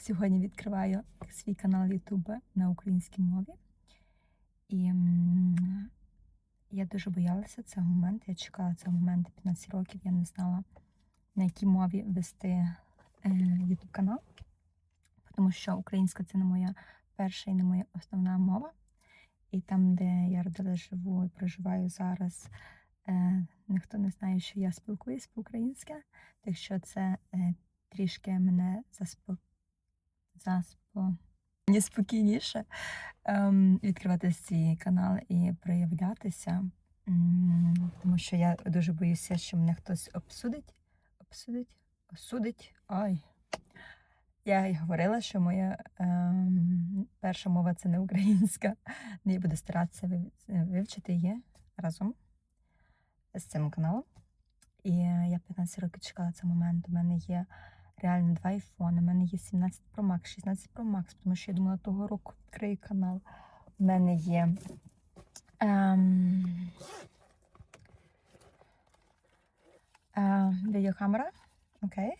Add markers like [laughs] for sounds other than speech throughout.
Сьогодні відкриваю свій канал YouTube на українській мові. І я дуже боялася цього моменту. Я чекала цього моменту 15 років. Я не знала, на якій мові вести е, YouTube канал, тому що українська це не моя перша і не моя основна мова. І там, де я родила живу і проживаю зараз, е, ніхто не знає, що я спілкуюсь по-українськи, так що це е, трішки мене заспо... заспо... спокійніше ем, відкривати свій канал і проявлятися, тому що я дуже боюся, що мене хтось обсудить, обсудить, осудить. Ай. Я й говорила, що моя ем, перша мова це не українська. Ну, Я буду старатися вивчити її разом з цим каналом. І я 15 років чекала цей момент. У мене є реально два айфони. У мене є 17 Pro Max, 16 Pro Max, тому що я думала, того року відкрию канал. У мене є. Ем, е, відеокамера. Окей.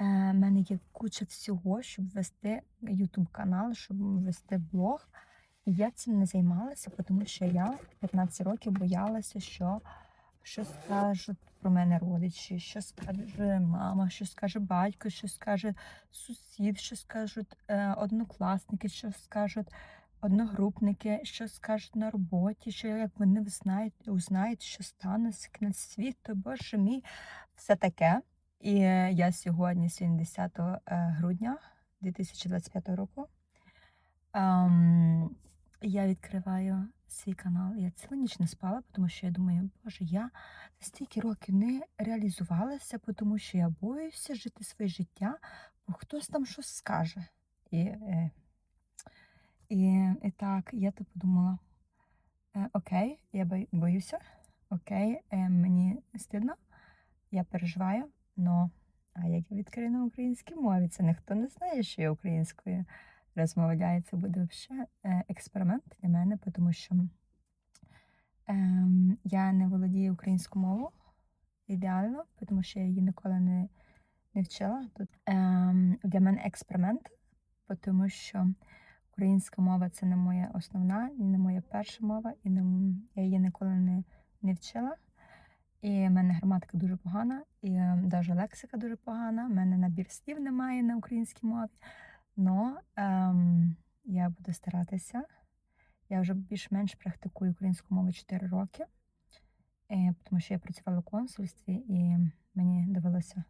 У мене є куча всього, щоб вести YouTube канал, щоб вести блог. І я цим не займалася, тому що я 15 років боялася, що що скажуть про мене родичі, що скаже мама, що скаже батько, що скаже сусід, що скажуть е, однокласники, що скажуть одногрупники, що скажуть на роботі, що як вони знають, узнають, що стане кінець світу, боже мій, все таке. І е, я сьогодні, сьогодні 10 е, грудня 2025 року. ем, я відкриваю свій канал. Я цілу ніч не спала, тому що я думаю, боже, я стільки років не реалізувалася, тому що я боюся жити своє життя, бо хтось там щось скаже. І, е, і, і так, я то подумала: е, окей, я боюся, окей, е, мені стидно, я переживаю, но а як я відкрию на українській мові? Це ніхто не знає, що я українською розмовляю. Це буде взагалі експеримент для мене, тому що ем, я не володію українською мовою ідеально, тому що я її ніколи не, не вчила. Тут ем, для мене експеримент, тому що українська мова це не моя основна, не моя перша мова, і не, я її ніколи не, не вчила. І в мене граматика дуже погана, і навіть лексика дуже погана. У мене набір слів немає на українській мові. Но ем, я буду старатися. Я вже більш-менш практикую українську мову 4 роки, е, тому що я працювала в консульстві і мені довелося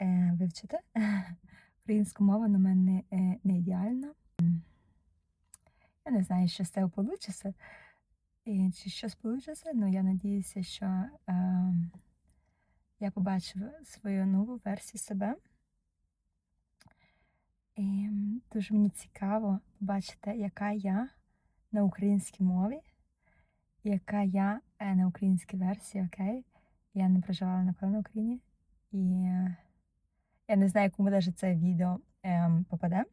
е, вивчити [laughs] українську мову, на мене е, не ідеальна. Я не знаю, що з цього вийде. І чи щось вийде, але я надіюся, що е, я побачу свою нову версію себе. І дуже мені цікаво побачити, яка я на українській мові, яка я е, на українській версії, окей. Я не проживала ніколи на Україні. І е, я не знаю, кому даже це відео ем, попаде.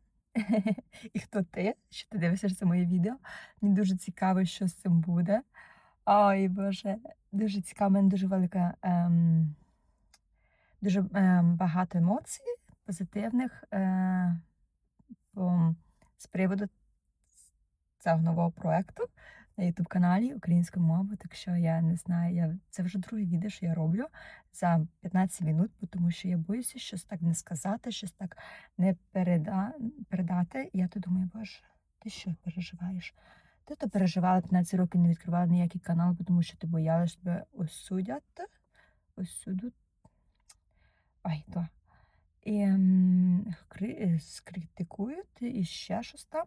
[laughs] І хто ти, що ти дивишся це моє відео. Мені дуже цікаво, що з цим буде. Ой, Боже, дуже цікаво, мене дуже велика, ем, дуже ем, багато емоцій позитивних е, з приводу цього нового проекту на youtube каналі українською мовою. Так що я не знаю, я, це вже друге відео, що я роблю за 15 минут, тому що я боюся щось так не сказати, щось так не переда, передати. І я то думаю, боже, ти що переживаєш? Ти то переживала 15 років, не відкривала ніякий канал, тому що ти боялась, тебе осудять. Осудуть. Ой, то. І ем, скритикують і ще щось там.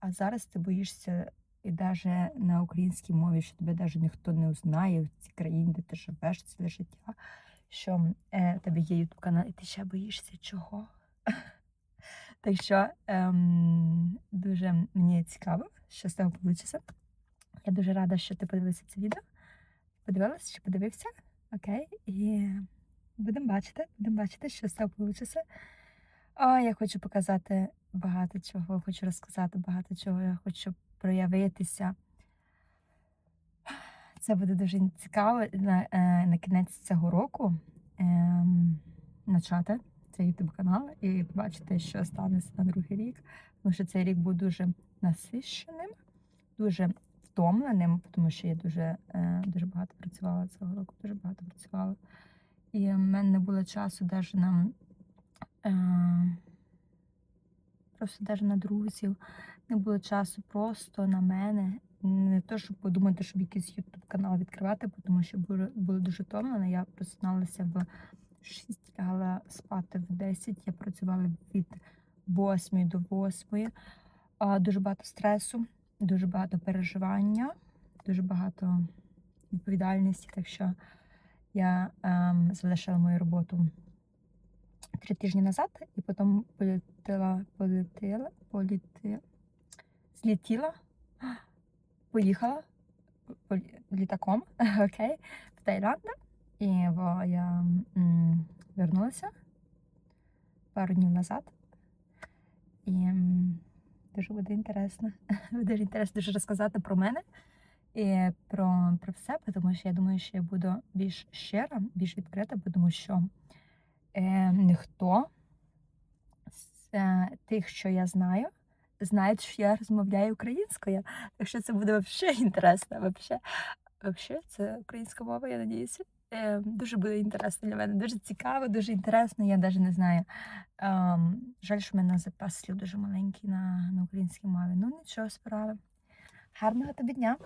А зараз ти боїшся і навіть на українській мові, що тебе навіть ніхто не узнає в цій країні, де ти живеш ціле життя, що е, тебе є ютуб канал, і ти ще боїшся чого. [laughs] Так що ем, дуже мені цікаво, що з того вийде. Я дуже рада, що ти подивився це відео. Подивилася чи подивився? Окей. І будемо бачити, будемо бачити, що з того вийде. О, я хочу показати багато чого, хочу розказати багато чого, я хочу проявитися. Це буде дуже цікаво на, е, на кінець цього року ем, почати цей ютуб канал і побачити, що станеться на другий рік. Тому що цей рік був дуже насищеним, дуже втомленим, тому що я дуже, е, дуже багато працювала цього року, дуже багато працювала. І в мене не було часу навіть на е, просто навіть на друзів, не було часу просто на мене. Не то, щоб подумати, щоб якийсь ютуб канал відкривати, тому що було, дуже втомлена. Я просиналася в 6, лягала спати в 10. Я працювала від 8 до 8. Дуже багато стресу, дуже багато переживання, дуже багато відповідальності. Так що я ем, залишила мою роботу три тижні назад і потім полетіла, полетіла, полетіла, злетіла, поїхала літаком, [laughs] окей, в Таїланд. І я м, вернулася пару днів назад. І дуже буде інтересно. [laughs] Буде інтересно дуже розказати про мене і про, про все, тому що я думаю, що я буду більш щира, більш відкрита, тому що е, ніхто з е, тих, що я знаю, знає, що я розмовляю українською. Так що це буде взагалі інтересно. Вообще, [laughs] це українська мова, я надіюся. Е, дуже буде інтересно для мене, дуже цікаво, дуже інтересно. Я навіть не знаю. Ем, жаль, що в мене запас слів дуже маленький на, на українській мові. Ну нічого, справи. Гарного тобі дня!